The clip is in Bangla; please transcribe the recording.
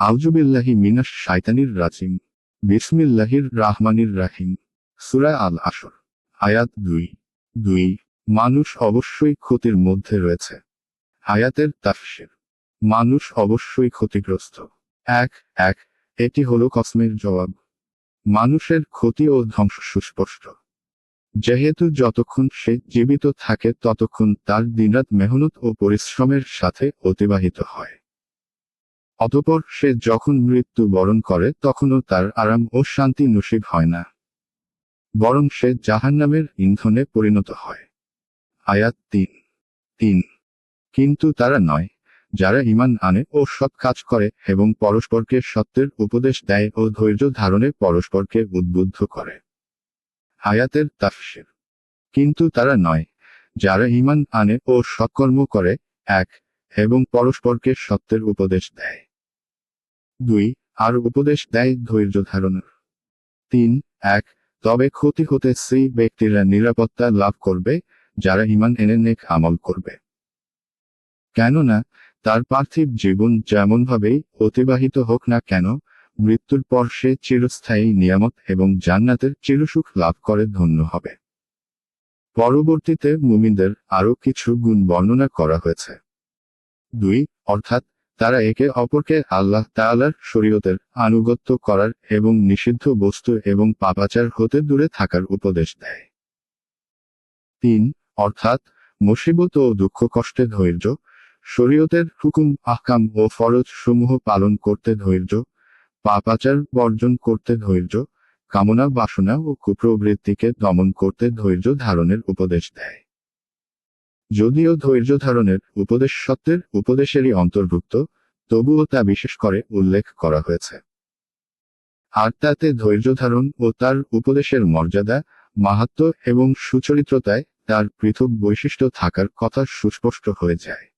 আউজুবিল্লাহি মিনাস শাইতানির রাজিম। বিসমিল্লাহির রাহমানির রাহিম। সুরা আল আসর, আয়াত দুই। দুই, মানুষ অবশ্যই ক্ষতির মধ্যে রয়েছে। আয়াতের তাফসির, মানুষ অবশ্যই ক্ষতিগ্রস্ত। এক এক, এটি হলো কসমের জবাব। মানুষের ক্ষতি ও ধ্বংস সুস্পষ্ট। যেহেতু যতক্ষণ সে জীবিত থাকে ততক্ষণ তার দিনরাত মেহনত ও পরিশ্রমের সাথে অতিবাহিত হয়। অতপর সে যখন মৃত্যু বরণ করে, তখনও তার আরাম ও শান্তি নসিব হয় না। বরং সে জাহান্নামের ইন্ধনে পরিণত হয়। আয়াত তিন। তিন। কিন্তু তারা নয়, যারা ইমান আনে ও সৎ কাজ করে এবং পরস্পরকে সত্যের উপদেশ দেয় ও ধৈর্য ধারণে পরস্পরকে উদ্বুদ্ধ করে। আয়াতের তাফসির। কিন্তু তারা নয়, যারা ইমান আনে ও সৎকর্ম করে, এক, এবং পরস্পরকে সত্যের উপদেশ দেয়। দুই, আর উপদেশ দেয় ধৈর্য ধারণের। তিন, এক, তবে ক্ষতি হতে সেই ব্যক্তিরা নিরাপত্তা লাভ করবে, যারা ইমান এনে নেক আমল করবে। কেননা, তার পার্থিব জীবন যেমনভাবেই অতিবাহিত হোক না কেন, মৃত্যুর পর সে চিরস্থায়ী নিয়ামত এবং জান্নাতের চিরসুখ লাভ করে ধন্য হবে। পরবর্তীতে মুমিনদের আরও কিছু গুণ বর্ণনা করা হয়েছে। দুই, অর্থাৎ তারা একে অপরকে আল্লাহ তাআলার শরীয়তের আনুগত্য করার এবং নিষিদ্ধ বস্তু এবং পাপাচার হতে দূরে থাকার উপদেশ দেয়। তিন, অর্থাৎ মুসিবত ও দুঃখ কষ্টে ধৈর্য, শরীয়তের হুকুম, আহকাম ও ফরজ সমূহ পালন করতে ধৈর্য, পাপাচার বর্জন করতে ধৈর্য, কামনা বাসনা ও কুপ্রবৃত্তিকে দমন করতে ধৈর্য ধারণের উপদেশ দেয়। যদিও ধৈর্য ধারণের উপদেশ সত্ত্বের উপদেশেরই অন্তর্ভুক্ত, তবুও তা বিশেষ করে উল্লেখ করা হয়েছে। আর তাতে ধৈর্য ধারণ ও তার উপদেশের মর্যাদা মাহাত্ম এবং সুচরিত্রতায় তার পৃথক বৈশিষ্ট্য থাকার কথা সুস্পষ্ট হয়ে যায়।